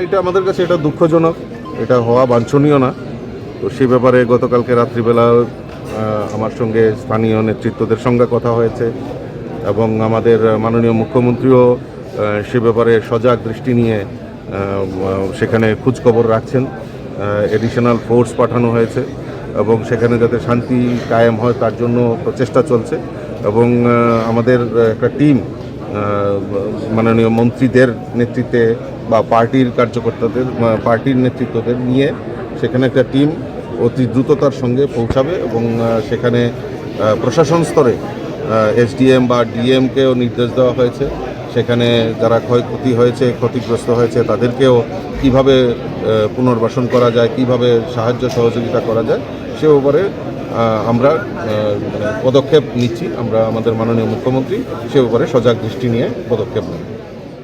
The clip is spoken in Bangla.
এটা আমাদের কাছে এটা দুঃখজনক, এটা হওয়া বাঞ্ছনীয় না। তো সেই ব্যাপারে গতকালকে রাত্রিবেলা আমার সঙ্গে স্থানীয় নেতৃত্বদের সঙ্গে কথা হয়েছে এবং আমাদের মাননীয় মুখ্যমন্ত্রীও সে ব্যাপারে সজাগ দৃষ্টি নিয়ে সেখানে খোঁজখবর রাখছেন। এডিশনাল ফোর্স পাঠানো হয়েছে এবং সেখানে যাতে শান্তি কায়েম হয় তার জন্য প্রচেষ্টা চলছে এবং আমাদের একটা টিম মাননীয় মন্ত্রীদের নেতৃত্বে বা পার্টির কার্যকর্তাদের পার্টির নেতৃত্বদের নিয়ে সেখানে একটা টিম অতি দ্রুততার সঙ্গে পৌঁছাবে এবং সেখানে প্রশাসন স্তরে এসডিএম বা ডিএমকেও নির্দেশ দেওয়া হয়েছে। সেখানে যারা ক্ষয়ক্ষতি হয়েছে ক্ষতিগ্রস্ত হয়েছে তাদেরকেও কীভাবে পুনর্বাসন করা যায় কীভাবে সাহায্য সহযোগিতা করা যায় সে আহ, আমরা মানে পদক্ষেপ নিচ্ছি। আমরা আমাদের মাননীয় মুখ্যমন্ত্রী সে ব্যাপারে সজাগ দৃষ্টি নিয়ে পদক্ষেপ নেব।